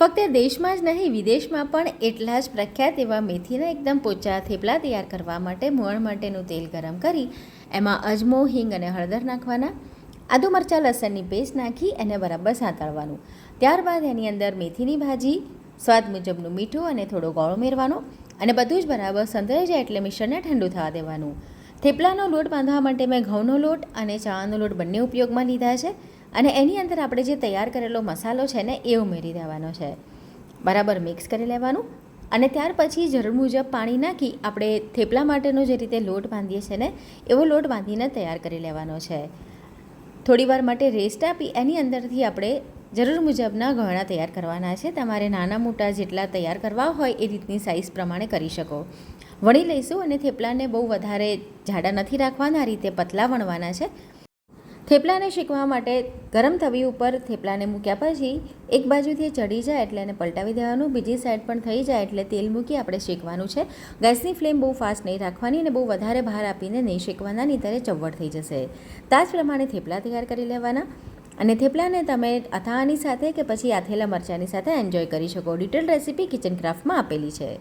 ફક્ત દેશમાં જ નહીં, વિદેશમાં પણ એટલા જ પ્રખ્યાત એવા મેથીના એકદમ પોચા થેપલા તૈયાર કરવા માટે મોણ માટેનું તેલ ગરમ કરી એમાં અજમો, હિંગ અને હળદર નાખવાના, આદુ મરચાં, લસણની પેસ્ટ નાખી એને બરાબર સાંતળવાનું. ત્યારબાદ એની અંદર મેથીની ભાજી, સ્વાદ મુજબનું મીઠું અને થોડો ગોળો મેળવાનો અને બધું જ બરાબર સંતળાઈ જાય એટલે મિશ્રણને ઠંડુ થવા દેવાનું. થેપલાનો લોટ બાંધવા માટે મેં ઘઉંનો લોટ અને ચાવાનો લોટ બંને ઉપયોગમાં લીધા છે. અને એની અંદર આપણે જે તૈયાર કરેલો મસાલો છે ને, એ ઉમેરી દેવાનો છે. બરાબર, મિક્સ કરી લેવાનું અને ત્યાર પછી જરૂર મુજબ પાણી નાખી આપણે થેપલા માટેનો જે રીતે લોટ બાંધીએ છીએ ને, એવો લોટ બાંધીને તૈયાર કરી લેવાનો છે. થોડીવાર માટે રેસ્ટ આપી, એની અંદરથી આપણે જરૂર મુજબના ગળણા તૈયાર કરવાના છે. તમારે નાના મોટા જેટલા તૈયાર કરવા હોય એ રીતની સાઇઝ પ્રમાણે કરી શકો. વણી લઈશું અને થેપલાને બહુ વધારે જાડા નથી રાખવાના રીતે પતલા વણવાના છે. થેપલાને શેકવા માટે ગરમ તવી ઉપર થેપલાને મૂક્યા પછી એક બાજુથી ચડી જાય એટલે એને પલટાવી દેવાનું, બીજી સાઈડ પણ થઈ જાય એટલે તેલ મૂકી આપણે શેકવાનું છે. ગેસની ફ્લેમ બહુ ફાસ્ટ નહીં રાખવાની અને બહુ વધારે ભાર આપીને નહીં શેકવાના, નહીં ચવડ થઈ જશે. તાજ પ્રમાણે થેપલા તૈયાર કરી લેવાના અને થેપલાને તમે અથાણાની સાથે કે પછી આથેલા મરચાંની સાથે એન્જોય કરી શકો. ડિટેલ રેસીપી કિચન ક્રાફ્ટમાં આપેલી છે.